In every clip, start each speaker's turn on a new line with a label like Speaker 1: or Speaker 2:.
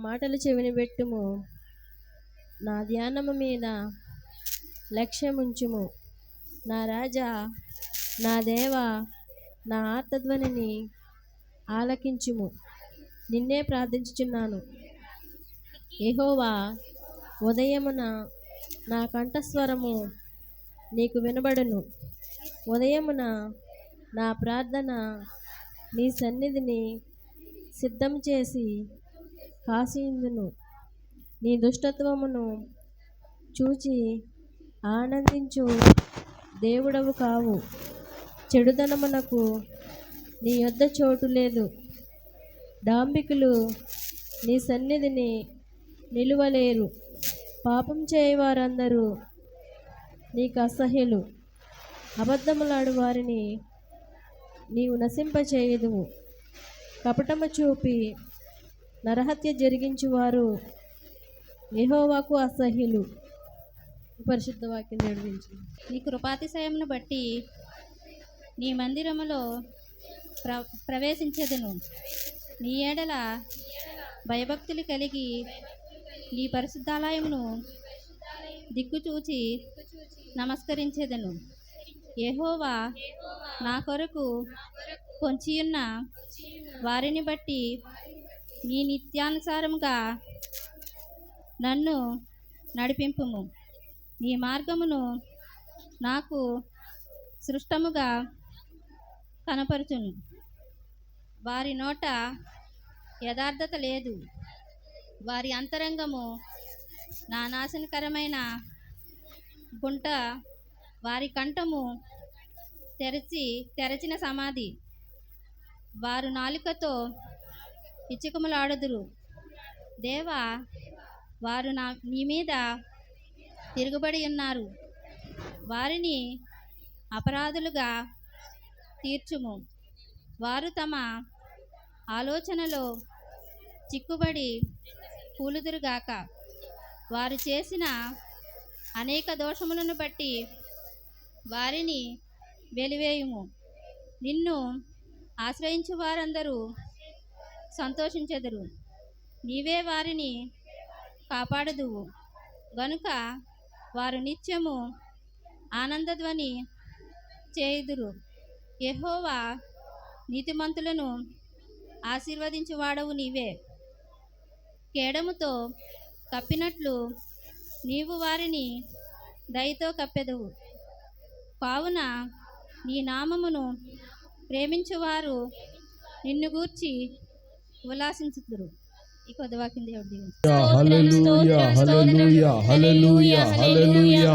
Speaker 1: మాటలు చెవిని పెట్టుము నా ధ్యానము మీద లక్ష్యముంచుము. నా రాజా నా దేవ నా ఆర్తధ్వనిని ఆలకించుము. నిన్నే ప్రార్థించుచున్నాను. ఎహోవా ఉదయమున నా కంఠస్వరము నీకు వినబడును. ఉదయమున నా ప్రార్థన నీ సన్నిధిని సిద్ధం చేసి కాసిందును. నీ దుష్టత్వమును చూచి ఆనందించు. దేవుడవు కావు. చెడుదనమునకు నీ యొద్ద చోటు లేదు. డాంబికులు నీ సన్నిధిని నిలువలేరు. పాపం చేయవారందరూ నీకు అసహ్యులు. అబద్ధములాడు వారిని నీవు నశింపచేయదువు. కపటము చూపి నరహత్య జరిగించువారు ఎహోవాకు అసహ్యులు. పరిశుద్ధ వాక్యం నడిపించు
Speaker 2: నీ కృపాతిశయమును బట్టి నీ మందిరములో ప్ర ప్రవేశించేదను. నీ ఏడల భయభక్తులు కలిగి నీ పరిశుద్ధాలయమును దిక్కుచూచి నమస్కరించేదను. యెహోవా నా కొరకు పొంచియున్న వారిని బట్టి నీ నిత్యానుసారముగా నన్ను నడిపింపుము. నీ మార్గమును నాకు సృష్టముగా కనపరుచును. వారి నోట యథార్థత లేదు. వారి అంతరంగము నా నాశనకరమైన గుంట. వారి కంఠము తెరచి తెరచిన సమాధి. వారు నాలుకతో ఇచ్చుకములాడుదురు. దేవా వారు నా నీ మీద తిరుగుబడి ఉన్నారు. వారిని అపరాధులుగా తీర్చుము. వారు తమ ఆలోచనలో చిక్కుబడి కూలుదురుగాక. వారు చేసిన అనేక దోషములను బట్టి వారిని వెలివేయుము. నిన్ను ఆశ్రయించు వారందరూ సంతోషించెదరు. నీవే వారిని కాపాడదువు. గనుక వారు నిత్యము ఆనందధ్వని చేయుదురు. యహోవా నీతిమంతులను ఆశీర్వదించువాడవు నీవే. కేడముతో కప్పినట్లు నీవు వారిని దయతో కప్పెదవు. కావున నీ నామమును ప్రేమించువారు నిన్ను గూర్చి ಉಲ್ಲಾಸಿಸುತ್ತಿದ್ದರು ఈ కొద్ది వాక్యం దేవుడు దీవించు.
Speaker 3: హల్లెలూయా హల్లెలూయా హల్లెలూయా హల్లెలూయా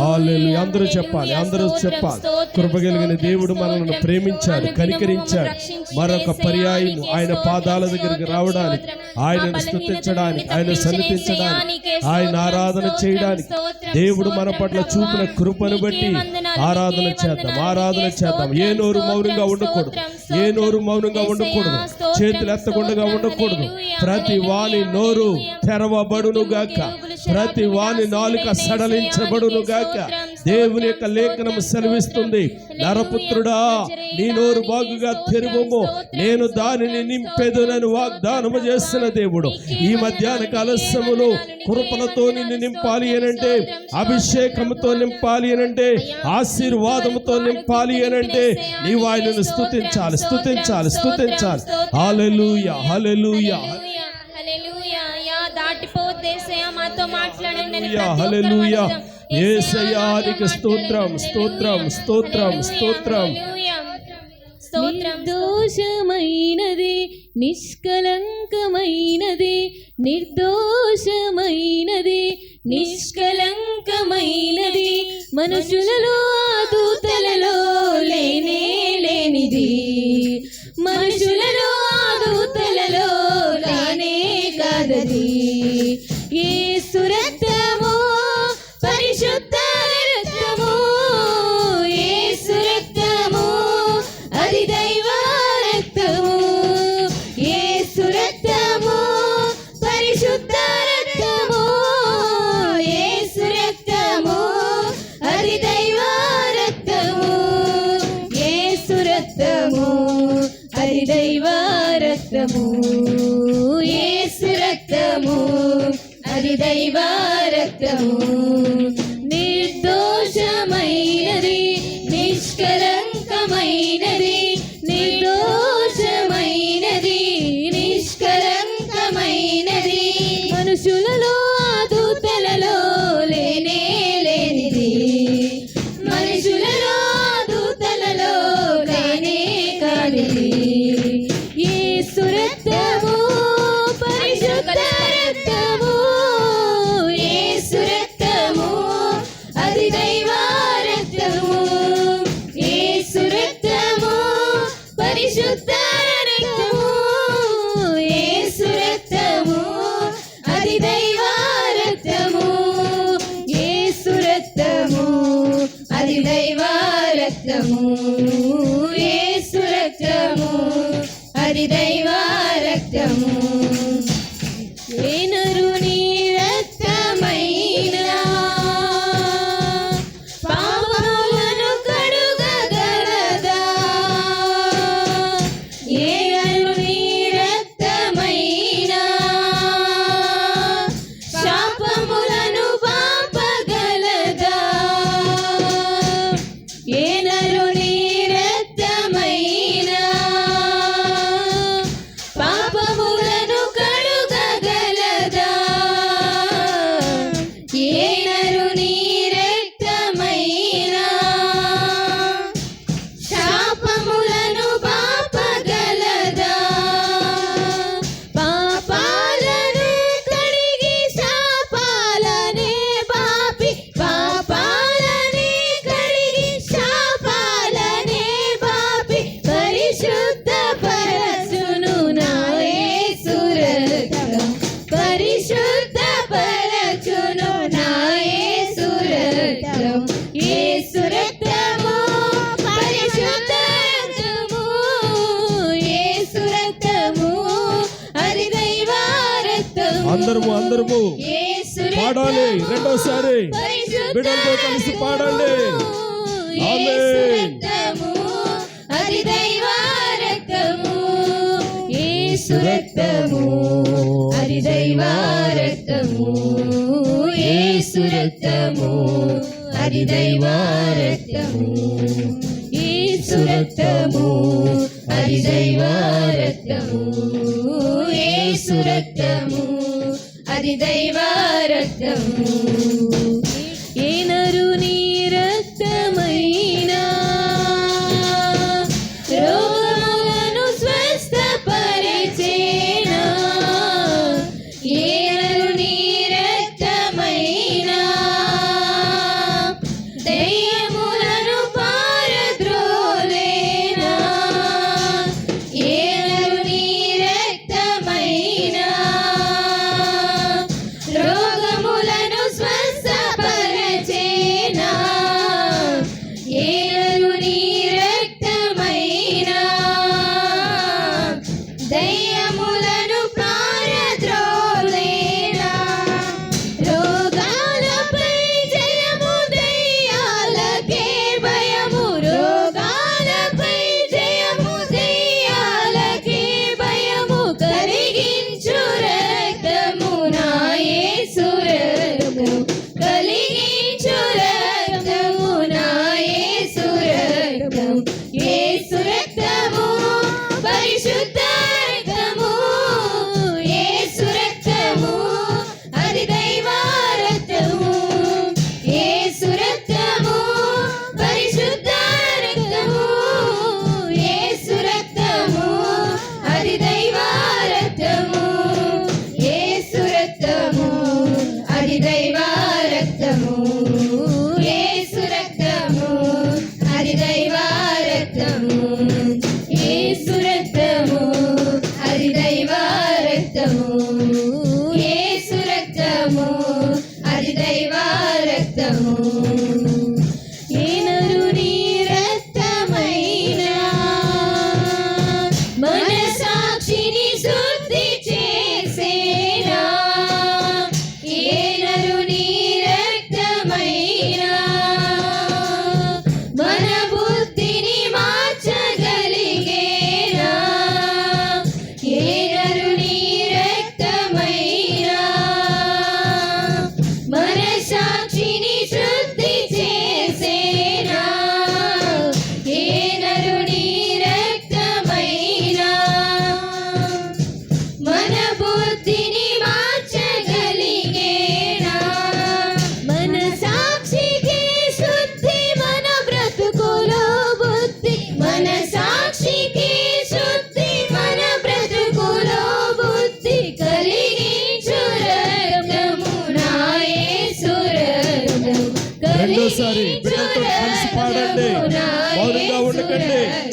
Speaker 3: హల్లెలూయా. అందరూ చెప్పాలి అందరూ చెప్పాలి. కృప కలిగిన దేవుడు మనల్ని ప్రేమించాడు కనికరించాడు. మరొక పర్యాయం ఆయన పాదాల దగ్గరికి రావడానికి ఆయనను స్తుతించడానికి ఆయన సన్నిధించడానికి ఆయన ఆరాధన చేయడానికి. దేవుడు మన పట్ల చూపిన కృపను బట్టి ఆరాధన చేద్దాం ఆరాధన చేద్దాం. ఏ నోరు మౌనంగా ఉండకూడదు ఏ నోరు మౌనంగా ఉండకూడదు చేతులు ఎత్తకుండా ఉండకూడదు ప్రతి వాని నోరు తెరవబడును గాక ప్రతి వాని నాలుక సడలించబడును గాక దేవుని యొక్క లేఖనం సెలవిస్తుంది. నరపుత్రుడా నీ నోరు బాగుగా తెరువము. నేను దానిని నింపెదునని వాగ్దానము చేస్తున్న దేవుడు. ఈ మధ్యాహ్న కాలస్యములో కృపలతో నిన్ను నింపాలి అనంటే అభిషేకంతో నింపాలి అనంటే ఆశీర్వాదముతో నింపాలి అనంటే నీవు ఆయనను స్తుతించాలి స్తుతించాలి స్తుతించాలి. హల్లెలూయా హల్లెలూయా.
Speaker 4: మాతో మాట్లాడండి
Speaker 3: స్తోత్రం స్తోత్రం స్తోత్రం స్తోత్రం.
Speaker 4: హల్లెలూయా. స్తోత్రం.
Speaker 5: నిర్దోషమైనది నిష్కలంకమైనది నిర్దోషమైనది నిష్కలంకమైనది మనుషులలో దూతలలో లేనే లేనిది. మనుషులలో దూతలలో కాదది ఏ
Speaker 6: అందరము అందరము. పాడాలి రెండోసారి. బిడ్డలతో కలిసి పాడాలి
Speaker 5: రక్తము అది దైవ రక్తము ఏసు రక్తము రక్తము
Speaker 6: i didn't even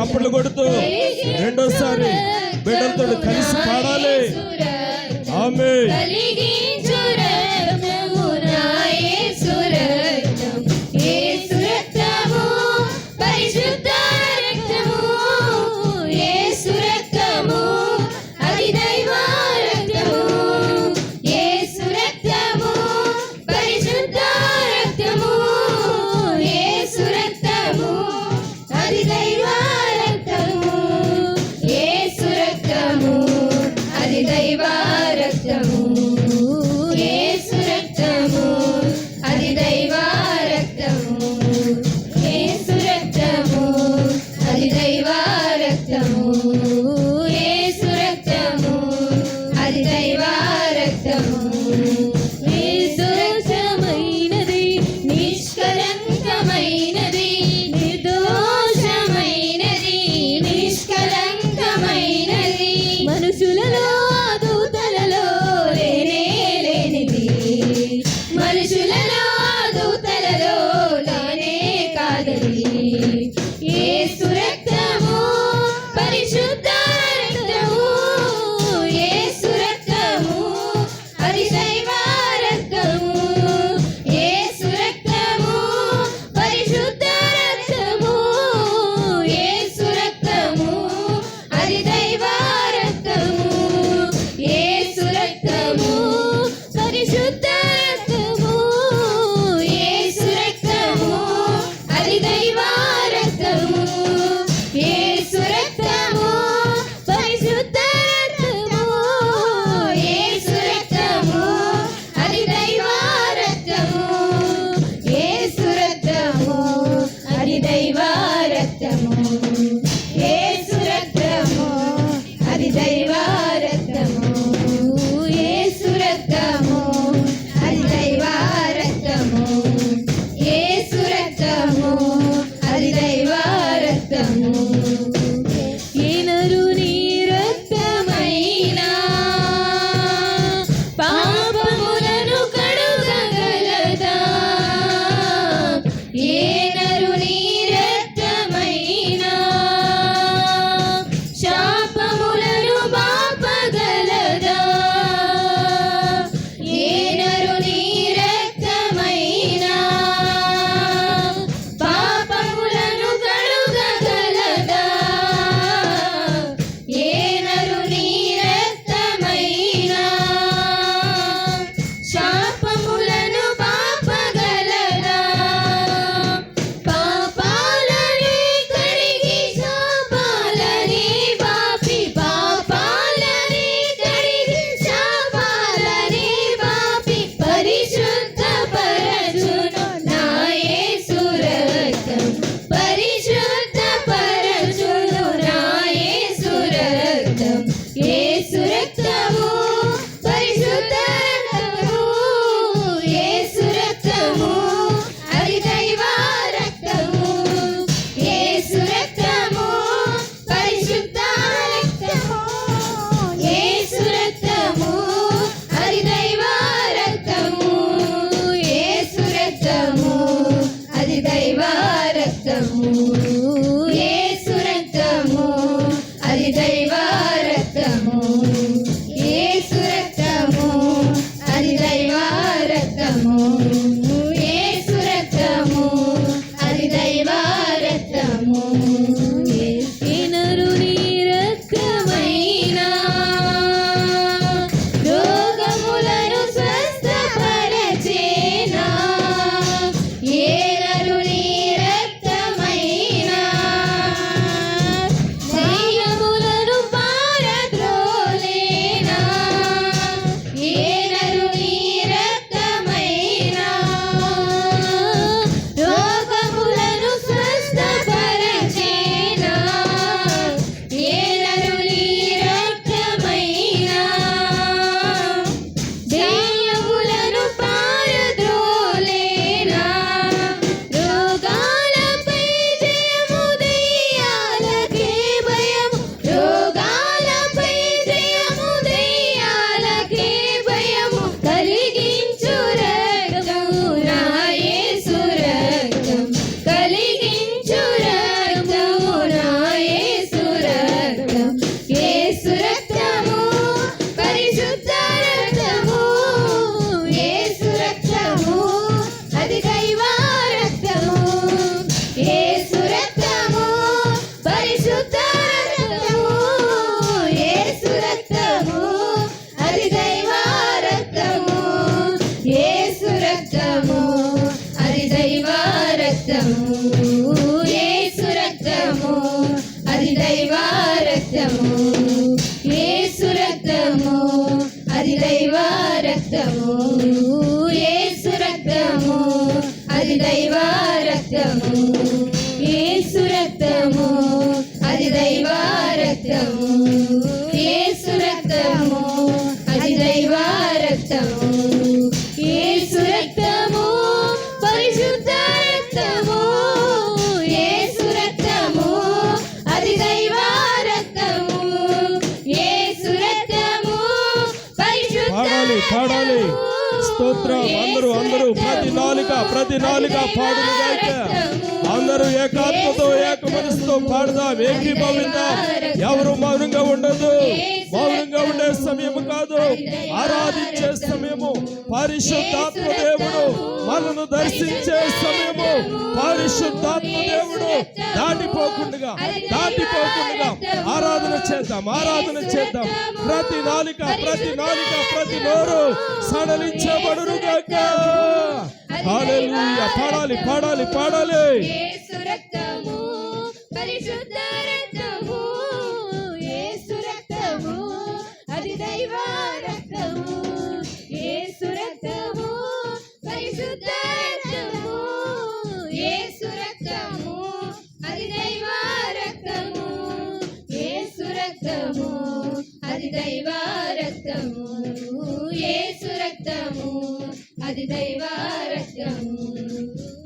Speaker 6: చప్పట్లు కొడుతూ రెండోసారి బిడ్డలతో కలిసి పాడాలి. ఆమె
Speaker 5: eterno.
Speaker 6: dar este. స్తోత్రం. అందరూ అందరూ ప్రతి నాలుక ప్రతి నాలుక పాడును గాక. అందరూ ఏకాత్మతో ఏక మనసుతో పాడదాం. ఏకీభవిద్దాం ఎవరు మౌనంగా ఉండదు. మౌనంగా ఉండే సమయం కాదు. ఆరాధించే సమయము. పరిశుద్ధాత్మ దేవుడు మనను దర్శించే సమయము. పరిశుద్ధాత్మ దేవుడు. దాటిపోకుండా దాటిపోకుండా ఆరాధన చేద్దాం. ఆరాధన చేద్దాం ప్రతి నాలిక ప్రతి నాలిక ప్రతి నోరు సడలించబడును గాక. హల్లెలూయా పాడాలి పాడాలి పాడాలి
Speaker 5: దైవ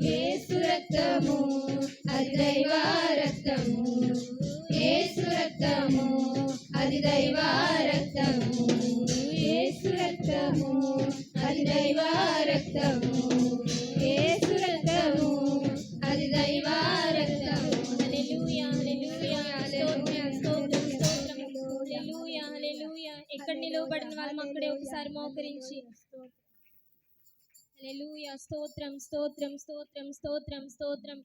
Speaker 3: హల్లెలూయా. స్తోత్రం స్తోత్రం స్తోత్రం స్తోత్రం స్తోత్రం.